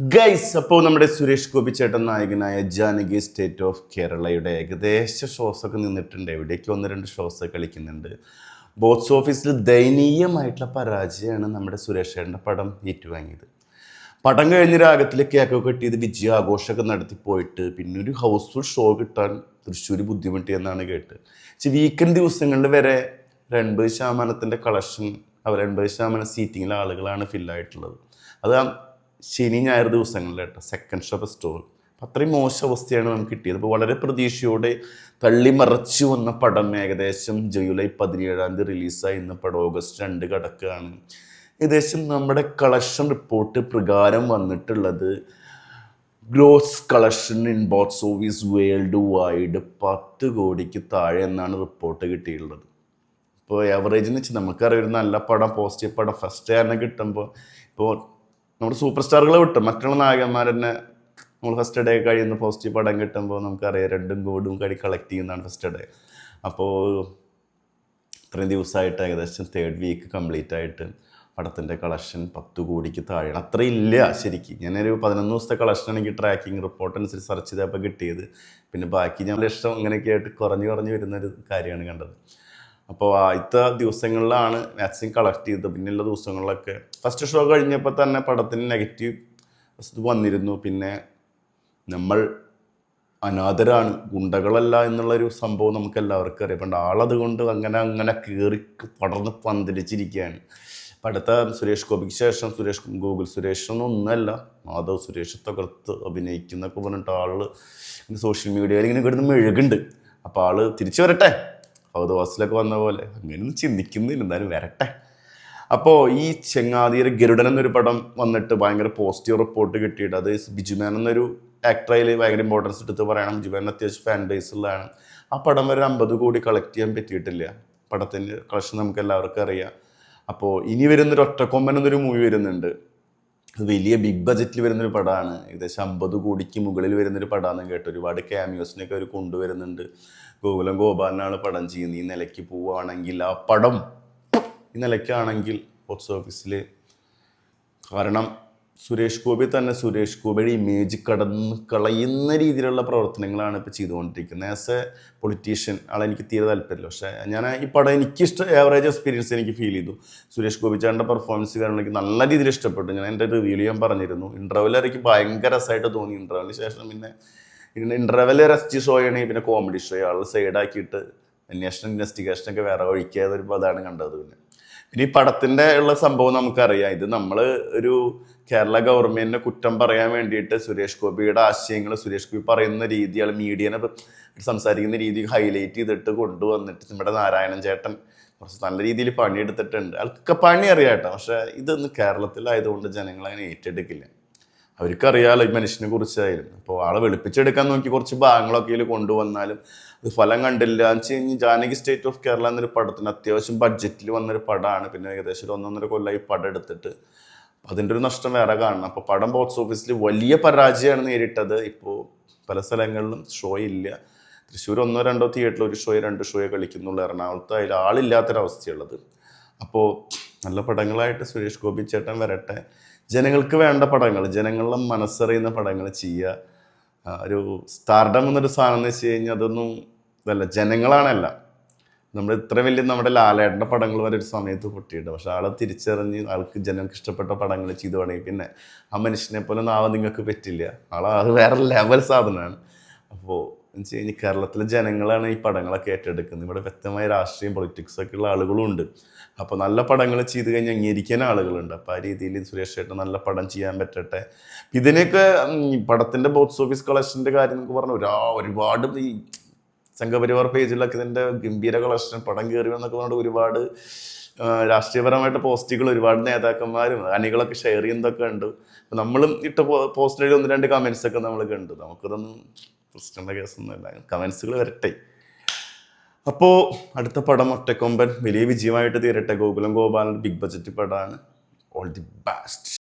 Guys അപ്പോൾ നമ്മുടെ സുരേഷ് ഗോപി ചേട്ടൻ നായകനായ ജാനകി സ്റ്റേറ്റ് ഓഫ് കേരളയുടെ ഏകദേശ ഷോസ് ഒക്കെ നിന്നിട്ടുണ്ട്. എവിടേക്ക് ഒന്ന് രണ്ട് ഷോസ് കളിക്കുന്നുണ്ട്. ബോക്സ് ഓഫീസിൽ ദയനീയമായിട്ടുള്ള പരാജയമാണ് നമ്മുടെ സുരേഷ് ചേട്ടന്റെ പടം ഏറ്റുവാങ്ങിയത്. പടം കഴിഞ്ഞ രാഗത്തിൽ കേക്കൊക്കെ കെട്ടിയത് വിജയ ആഘോഷമൊക്കെ നടത്തി പോയിട്ട് പിന്നെ ഒരു ഹൗസ്ഫുൾ ഷോ കിട്ടാൻ തൃശ്ശൂർ ബുദ്ധിമുട്ടി എന്നാണ് കേട്ട് പക്ഷെ വീക്കെൻഡ് ദിവസങ്ങളിൽ വരെ എൺപത് ശതമാനത്തിന്റെ കളക്ഷൻ അവർ എൺപത് ശതമാനം സീറ്റിങ്ങിലെ ആളുകളാണ് ഫില്ലായിട്ടുള്ളത് അത് ശനി ഞായർ ദിവസങ്ങളിൽ കേട്ടോ. സെക്കൻഡ് ഷോ സ്റ്റോർ അപ്പം അത്രയും മോശം അവസ്ഥയാണ് നമുക്ക് കിട്ടിയത്. അപ്പോൾ വളരെ പ്രതീക്ഷയോടെ തള്ളി മറച്ചു വന്ന പടം ഏകദേശം ജൂലൈ പതിനേഴാം തീയതി റിലീസായി ഇന്ന് പടം ഓഗസ്റ്റ് രണ്ട് കിടക്കുകയാണ്. ഏകദേശം നമ്മുടെ കളക്ഷൻ റിപ്പോർട്ട് പ്രകാരം വന്നിട്ടുള്ളത് gross collection in box office worldwide പത്ത് കോടിക്ക് താഴെ എന്നാണ് റിപ്പോർട്ട് കിട്ടിയിട്ടുള്ളത്. ഇപ്പോൾ ആവറേജ് എന്ന് വെച്ചാൽ നമുക്കറിയാം ഒരു നല്ല പടം പോസിറ്റീവ് പടം. ഫസ്റ്റ് തന്നെ കിട്ടുമ്പോൾ ഇപ്പോൾ നമ്മുടെ സൂപ്പർ സ്റ്റാറുകളെ വിട്ടു. മറ്റുള്ള നായകന്മാർ തന്നെ നമ്മൾ ഫസ്റ്റ് ഡേ കഴിയുന്ന പോസിറ്റീവ് പടം കിട്ടുമ്പോൾ നമുക്കറിയാം രണ്ടും ഗോഡും കഴി കളക്ട് ചെയ്യുന്നതാണ് ഫസ്റ്റ് ഡേ അപ്പോൾ ഇത്രയും ദിവസമായിട്ട് ഏകദേശം തേർഡ് വീക്ക് കംപ്ലീറ്റ് ആയിട്ട് പടത്തിന്റെ കളക്ഷൻ പത്ത് കോടിക്ക് താഴെയാണ്. അത്ര ഇല്ല ശരിക്കും. ഞാനൊരു പതിനൊന്ന് ദിവസത്തെ കളക്ഷൻ എനിക്ക് ട്രാക്കിംഗ് റിപ്പോർട്ട് അനുസരിച്ച് സെർച്ച് ചെയ്തപ്പോൾ കിട്ടിയത്. പിന്നെ ബാക്കി ഞങ്ങളുടെ ഇഷ്ടം ഇങ്ങനെയൊക്കെ ആയിട്ട് കുറഞ്ഞു കുറഞ്ഞു വരുന്നൊരു കാര്യമാണ് കണ്ടത്. അപ്പോൾ ആദ്യത്തെ ദിവസങ്ങളിലാണ് വാക്സിൻ കളക്ട് ചെയ്തത്. പിന്നെയുള്ള ദിവസങ്ങളിലൊക്കെ ഫസ്റ്റ് ഷോ കഴിഞ്ഞപ്പോൾ തന്നെ പടത്തിന് നെഗറ്റീവ് വന്നിരുന്നു. പിന്നെ നമ്മൾ അനാഥരാണ് ഗുണ്ടകളല്ല എന്നുള്ളൊരു സംഭവം നമുക്ക് എല്ലാവർക്കും അറിയാം. പണ്ട് ആളത് കൊണ്ട് അങ്ങനെ അങ്ങനെ കയറി പടർന്ന് പന്തലിച്ചിരിക്കുകയാണ്. അടുത്ത സുരേഷ് ഗോപിക്ക് ശേഷം സുരേഷ് ഗൂഗിൾ സുരേഷ് ഒന്നല്ല മാധവ് സുരേഷ് തകർത്ത് അഭിനയിക്കുന്നൊക്കെ പറഞ്ഞിട്ട് ആൾ സോഷ്യൽ മീഡിയയിൽ ഇങ്ങനെ കിടന്ന് മെഴുകുണ്ട്. അപ്പോൾ ആൾ തിരിച്ചു വരട്ടെ? ഹൗദവാസിലൊക്കെ വന്ന പോലെ. അങ്ങനെയൊന്നും ചിന്തിക്കുന്നില്ല എന്തായാലും വരട്ടെ. അപ്പോൾ ഈ ചെങ്ങാതിയുടെ ഗരുഡൻ എന്നൊരു പടം വന്നിട്ട് ഭയങ്കര പോസിറ്റീവ് റിപ്പോർട്ട് കിട്ടിയിട്ട് അത് ബിജുമാൻ എന്നൊരു ആക്ടറയിൽ ഭയങ്കര ഇമ്പോർട്ടൻസ് എടുത്ത് പറയണം. ബിജുമാൻ അത്യാവശ്യം ഫാൻ ബേസ് ഉള്ളതാണ്. ആ പടം വരെ അമ്പത് കോടി കളക്ട് ചെയ്യാൻ പറ്റിയിട്ടില്ല. പടത്തിന്റെ കളക്ഷൻ നമുക്ക് എല്ലാവർക്കും അറിയാം. അപ്പോൾ ഇനി വരുന്നൊരു ഒറ്റക്കൊമ്പൻ എന്നൊരു മൂവി വരുന്നുണ്ട്. വലിയ ബിഗ് ബജറ്റിൽ വരുന്നൊരു പടമാണ് ഏകദേശം അമ്പത് കോടിക്ക് മുകളിൽ വരുന്നൊരു പടമാണെന്ന് കേട്ടു. ഒരുപാട് ക്യാമിയോസിനൊക്കെ അവർ കൊണ്ടുവരുന്നുണ്ട്. ഗോകുലം ഗോപാലനാണ് പടം ചെയ്യുന്നത്. ഈ നിലയ്ക്ക് പോവുകയാണെങ്കിൽ ആ പടം ഈ നിലയ്ക്കാണെങ്കിൽ ബോക്സ് ഓഫീസിൽ കാരണം സുരേഷ് ഗോപി തന്നെ സുരേഷ് ഗോപിയുടെ ഇമേജ് കടന്ന് കളയുന്ന രീതിയിലുള്ള പ്രവർത്തനങ്ങളാണ് ഇപ്പോൾ ചെയ്തുകൊണ്ടിരിക്കുന്നത്. ആസ് എ പൊളിറ്റീഷ്യൻ ആളെ എനിക്ക് തീരെ താല്പര്യമില്ല. പക്ഷേ ഞാൻ ഈ പടം എനിക്കിഷ്ടം ആവറേജ് എക്സ്പീരിയൻസ് എനിക്ക് ഫീൽ ചെയ്തു. സുരേഷ് ഗോപി ചാണ്ട പെർഫോമൻസ് കാരണം എനിക്ക് നല്ല രീതിയിൽ ഇഷ്ടപ്പെട്ടു. ഞാൻ എന്റെ റിവ്യൂ ഞാൻ പറഞ്ഞിരുന്നു. ഇന്റർവെൽ എനിക്ക് ഭയങ്കര രസമായിട്ട് തോന്നി. ഇന്റർവെലിന് ശേഷം പിന്നെ ഇന്റർവെൽ റെസ്റ്റ് ഷോ ആണെങ്കിൽ പിന്നെ കോമഡി ഷോ ആൾ സൈഡാക്കിയിട്ട് അന്വേഷണം ഇൻവെസ്റ്റിഗേഷൻ ഒക്കെ വേറെ ഒഴിക്കാതെ ഒരു അതാണ് കണ്ടത് പിന്നെ. പിന്നെ ഈ പടത്തിന്റെ ഉള്ള സംഭവം നമുക്കറിയാം. ഇത് നമ്മൾ ഒരു കേരള ഗവൺമെന്റിനെ കുറ്റം പറയാൻ വേണ്ടിയിട്ട് സുരേഷ് ഗോപിയുടെ ആശയങ്ങൾ സുരേഷ് ഗോപി പറയുന്ന രീതി മീഡിയനെ സംസാരിക്കുന്ന രീതി ഹൈലൈറ്റ് ചെയ്തിട്ട് കൊണ്ടുവന്നിട്ട് നമ്മുടെ നാരായണൻ ചേട്ടൻ കുറച്ച് നല്ല രീതിയിൽ പണിയെടുത്തിട്ടുണ്ട്. ആൾക്കൊക്കെ പണി അറിയാട്ടോ പക്ഷെ ഇതൊന്ന് കേരളത്തിലായതുകൊണ്ട് ജനങ്ങൾ അങ്ങനെ ഏറ്റെടുക്കില്ല. അവർക്കറിയാലോ ഈ മനുഷ്യനെ കുറിച്ചായിരുന്നു അപ്പോൾ ആളെ വെളുപ്പിച്ചെടുക്കാൻ നോക്കി കുറച്ച് ഭാഗങ്ങളൊക്കെ ഇതിൽ കൊണ്ടുവന്നാലും അത് ഫലം കണ്ടില്ല. എന്ന് വെച്ച് കഴിഞ്ഞാൽ ജാനകി സ്റ്റേറ്റ് ഓഫ് കേരള എന്നൊരു പടത്തിന് അത്യാവശ്യം ബഡ്ജറ്റിൽ വന്നൊരു പടമാണ് പിന്നെ ഏകദേശം ഒരു ഒന്നൊന്നര കൊല്ലമായി പടം എടുത്തിട്ട്. അതിന്റെ ഒരു നഷ്ടം വേറെ കാണണം. അപ്പോൾ പടം ബോക്സ് ഓഫീസിൽ വലിയ പരാജയമാണ് നേരിട്ടത്. ഇപ്പോൾ പല സ്ഥലങ്ങളിലും ഷോ ഇല്ല. തൃശ്ശൂർ ഒന്നോ രണ്ടോ തിയേറ്ററിൽ ഒരു ഷോയോ രണ്ട് ഷോയോ കളിക്കുന്നുള്ളൂ. എറണാകുളത്ത് അതിൽ ആളില്ലാത്തൊരവസ്ഥയുള്ളത് അപ്പോൾ നല്ല പടങ്ങളായിട്ട് സുരേഷ് ഗോപി ചേട്ടൻ വരട്ടെ. ജനങ്ങൾക്ക് വേണ്ട പടങ്ങൾ ജനങ്ങളുടെ മനസ്സറിയുന്ന പടങ്ങൾ ചെയ്യുക. ഒരു സ്റ്റാർഡം എന്നൊരു സാധനം എന്ന് വെച്ച് കഴിഞ്ഞാൽ അതൊന്നും ഇതല്ല ജനങ്ങളാണല്ല. നമ്മൾ ഇത്ര വലിയ നമ്മുടെ ലാലേട്ടന്റെ പടങ്ങൾ വരെ ഒരു സമയത്ത് പൊട്ടിയിട്ട് പക്ഷെ ആളെ തിരിച്ചറിഞ്ഞ് ആൾക്ക് ജനങ്ങൾക്ക് ഇഷ്ടപ്പെട്ട പടങ്ങൾ ചെയ്തു തുടങ്ങി. പിന്നെ ആ മനുഷ്യനെ പോലെ നാവ് നിങ്ങൾക്ക് പറ്റില്ല. ആളെ അത് വേറെ ലെവൽ സാധനമാണ്. അപ്പോൾ എന്ന് വെച്ച് കഴിഞ്ഞാൽ കേരളത്തിലെ ജനങ്ങളാണ് ഈ പടങ്ങളൊക്കെ ഏറ്റെടുക്കുന്നത്. ഇവിടെ വ്യക്തമായ രാഷ്ട്രീയം പൊളിറ്റിക്സ് ഒക്കെ ഉള്ള ആളുകളും ഉണ്ട് അപ്പോൾ നല്ല പടങ്ങൾ ചെയ്ത് കഴിഞ്ഞാൽ അംഗീകരിക്കാൻ ആളുകളുണ്ട്. അപ്പോൾ ആ രീതിയിൽ സുരേഷ് ചേട്ടൻ നല്ല പടം ചെയ്യാൻ പറ്റട്ടെ. ഇതിനെയൊക്കെ പടത്തിന്റെ ബോക്സ് ഓഫീസ് കളക്ഷന്റെ കാര്യം എന്നൊക്കെ പറഞ്ഞാൽ ഒരാ ഒരുപാട് ഈ സംഘപരിവാർ പേജിലൊക്കെ ഇതിന്റെ ഗംഭീര കളക്ഷൻ പടം കയറി എന്നൊക്കെ പറഞ്ഞിട്ട് ഒരുപാട് രാഷ്ട്രീയപരമായിട്ട് പോസ്റ്റുകൾ ഒരുപാട് നേതാക്കന്മാരും അണികളൊക്കെ ഷെയർ ചെയ്യുന്നതൊക്കെ ഉണ്ട് നമ്മളും ഇട്ട പോസ്റ്റിൽ ഒന്ന് രണ്ട് കമൻസ് ഒക്കെ നമ്മൾ കണ്ടു. നമുക്കിതൊന്നും പ്രശ്നമുള്ള കേസൊന്നുമില്ല. കമൻസുകൾ വരട്ടെ. അപ്പോൾ അടുത്ത പടം ഒറ്റക്കൊമ്പൻ. വലിയ വിജയമായിട്ട് തീരട്ടെ. ഗോകുലം ഗോപാലൻ ബിഗ് ബജറ്റ് പടമാണ് ഓൾ ദി ബെസ്റ്റ്.